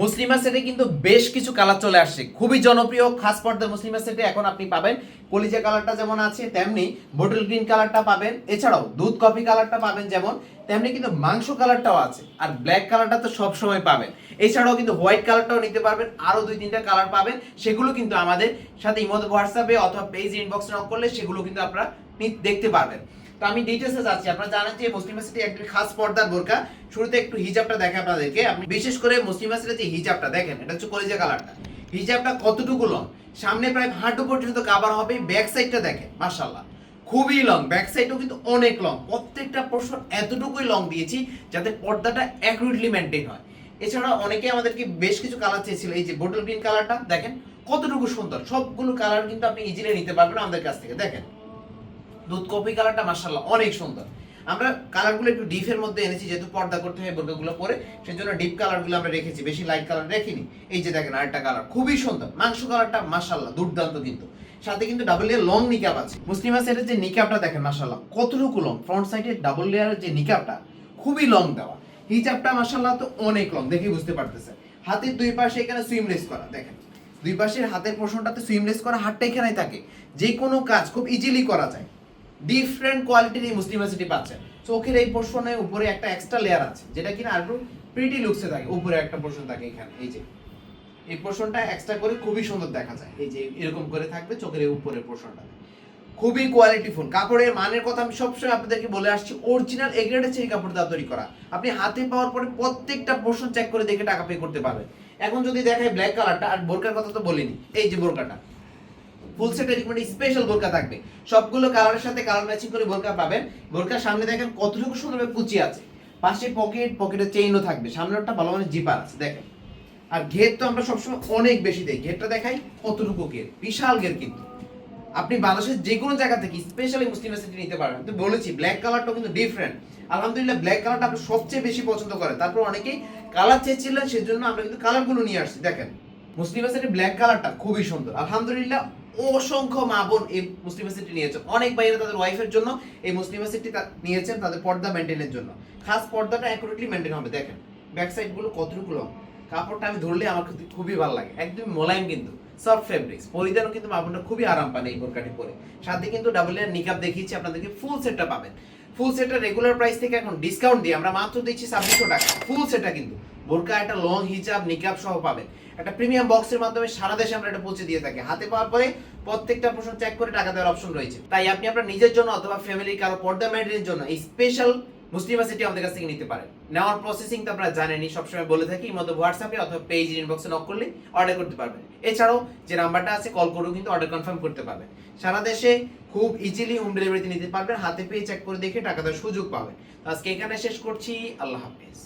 মুসলিমা সেটে কিন্তু বেশ কিছু কালার চলে আসছে। খুবই জনপ্রিয়, খাস পর্দার মুসলিমা সেটে এখন আপনি পাবেন। কলিজা কালারটা যেমন আছে, তেমনি বোটল গ্রিন কালারটা পাবেন। এছাড়াও দুধ কফি কালারটা পাবেন যেমন, তেমনি কিন্তু মাংস কালারটাও আছে। আর ব্ল্যাক কালারটা তো সব সময় পাবেন। এছাড়াও কিন্তু হোয়াইট কালারটাও নিতে পারবেন। আরও দুই তিনটা কালার পাবেন। সেগুলো কিন্তু আমাদের সাথে ইমোদ হোয়াটসঅ্যাপে অথবা পেজ ইনবক্স নক করলে সেগুলো কিন্তু আপনারা দেখতে পারবেন। তো আমি ডিটেলসে যাচ্ছি। আপনারা জানেন যে মুসলিম মাসিটি একটি খাস পর্দার বোরকা। শুরুতে একটু হিজাবটা দেখে আপনাদেরকে। আপনি বিশেষ করে মুসলিম মাসিটির যে হিজাবটা, দেখেন, এটা হচ্ছে কলিজা কালারটা। হিজাবটা কতটুকু লং সামনে প্রায় হাঁটু পর্যন্ত কাভার হবে ব্যাক সাইডটা দেখেন, মাশাআল্লাহ। খুবই লং ব্যাক সাইডও কিন্তু অনেক লং প্রত্যেকটা পোর্শন এতটুকুই লং দিয়েছি, যাতে পর্দাটা অ্যাকুরেটলি মেনটেন হয়। এছাড়া অনেকে আমাদেরকে বেশ কিছু কালার চেয়েছিল, এই যে বোটল গ্রিন কালারটা দেখেন, কতটুকু সুন্দর। সবগুলো কালার কিন্তু আপনি ইজিলি নিতে পারবেন আমাদের কাছ থেকে, দেখেন। দুধ, কফি কালারটা মাশাআল্লাহ অনেক সুন্দর। আমরা কালারগুলো একটু ডিপের মধ্যে এনেছি, যেহেতু পর্দা করতে হয় বোরকাগুলো পরে, সেজন্য ডিপ কালারগুলো আমরা রেখেছি, বেশি লাইট কালার রেখিনি এই যে দেখেন আরেকটা কালার, খুবই সুন্দর। মাংস কালারটা মাশাআল্লাহ, দুর্দান্ত কিন্তু। সাথে কিন্তু ডাবল লেয়ার লং নিকাপ আছে। মুসলিমা সেটের যে নিকাপটা দেখেন মাশাআল্লাহ, কতটুকু লং ফ্রন্ট সাইডে ডাবল লেয়ারের যে নিকাপটা খুবই লং দেওয়া। হিজাবটা মাশাআল্লাহ তো অনেক লং দেখে বুঝতে পারতেছেন। হাতের দুই পাশে এখানে সুইমলেস করা, দেখেন। দুই পাশের হাতের পোর্শনটাতে সুইমলেস করা, হাতটা এখানেই থাকে। যে কোনো কাজ খুব ইজিলি করা যায়। ডিফারেন্ট কোয়ালিটির এই মুসলিম সিটি পাচ্ছেন চোখের এই পোর্শনের উপরে একটা এক্সট্রা লেয়ার আছে, যেটা কিনা আরও প্রিটি লুকসে থাকে, উপরে একটা পোর্শন থাকে এখানে, এই যে। এই পোর্শনটা এক্সট্রা করে খুবই সুন্দর দেখা যায়, এই যে এরকম করে থাকবে চোখের এই উপরের পোর্শনটা খুবই কোয়ালিটিফুল কাপড়ের মানের কথা আমি সবসময় আপনাদেরকে বলে আসছি অরিজিনাল এগ্রেডের সেই কাপড় দিয়ে তৈরি করা। আপনি হাতে পাওয়ার পরে প্রত্যেকটা পোর্শন চেক করে দেখে টাকা পে করতে পারবেন। এখন যদি দেখায় ব্ল্যাক কালারটা আর বোরকার কথা তো বলিনি, এই যে বোরকাটা। ফুল সেটের মানে স্পেশাল বোরকা থাকবে। সবগুলো কালারের সাথে কালার ম্যাচিং করে বোরকা পাবেন। বোরকার সামনে দেখেন কতটুকু সুন্দরভাবে কুচি আছে। পাশে পকেট পকেটে চেইনও থাকবে। সামনেরটা ভালো মানে জিপার আছে, দেখেন। আর ঘের তো আমরা সবসময় অনেক বেশি দেই। ঘেরটা দেখাই কতটুকু ঘের। বিশাল ঘের কিন্তু। আপনি বাংলাদেশের যে কোনো জায়গা থেকে স্পেশালি মুসলিম সিটি নিতে পারবেন তো বলেছি ব্ল্যাক কালারটাও কিন্তু ডিফারেন্ট আলহামদুলিল্লাহ ব্ল্যাক কালারটা আপনি সবচেয়ে বেশি পছন্দ করেন। তারপর অনেকেই কালার চেয়েছিলেন, সেজন্য আমরা কিন্তু কালারগুলো নিয়ে আসছি। দেখেন, মুসলিম সিটি ব্ল্যাক কালারটা খুবই সুন্দর। আলহামদুলিল্লাহ অসংখ্য মা বোন এই মুসলিম সিটি নিয়েছে। অনেক বাইরে তাদের ওয়াইফের জন্য এই মুসলিম সিটি নিয়েছেন তাদের পর্দা মেনটেনের জন্য। খাস পর্দাটা অ্যাকুরেটলি মেনটেন হবে, দেখেন। ব্যাক সাইডগুলো কতটুকু লং কাপড়টা আমি ধরলে আমার খুব- খুবই ভালো লাগে। একদম মোলায়েম কিন্তু সফট ফেব্রিক্স পরিধানও কিন্তু বোনটা খুবই আরাম পান এই বোরকাটি পরে। সাথে কিন্তু ডাবল এর নিকাপ দেখিয়েছি, আপনাদেরকে ফুল সেটটা পাবেন। ফুল সেটটা রেগুলার প্রাইস থেকে এখন ডিসকাউন্ট দিয়ে আমরা মাত্র দিচ্ছি ছাব্বিশশো টাকা। ফুল সেটটা কিন্তু। বোরকা, একটা লং হিজাব নিকাব সহ পাবেন। একটা প্রিমিয়াম বক্সের মাধ্যমে সারা দেশে আমরা এটা পৌঁছে দিয়ে থাকি। হাতে পাওয়ার পরে প্রত্যেকটা প্রশ্ন চেক করে টাকা দেওয়ার অপশন রয়েছে। তাই আপনি আপনার নিজের জন্য অথবা ফ্যামিলি কারও পর্দা মেয়েদের জন্য এই স্পেশাল মুসলিমা সিটি আমাদের কাছ থেকে নিতে পারেন। নেওয়ার প্রসেসিং তো আপনারা জানেনই, সবসময় বলে থাকি মতো হোয়াটসঅ্যাপে অথবা পেজ ইনবক্সে নক করলে অর্ডার করতে পারবেন। এছাড়াও যে নাম্বারটা আছে কল করেও কিন্তু অর্ডার কনফার্ম করতে পারবেন। সারা দেশে খুব ইজিলি হোম ডেলিভারিতে নিতে পারবেন, হাতে পেয়ে চেক করে দেখে টাকা দেওয়ার সুযোগ পাবেন। আজকে এখানে শেষ করছি, আল্লাহ হাফেজ।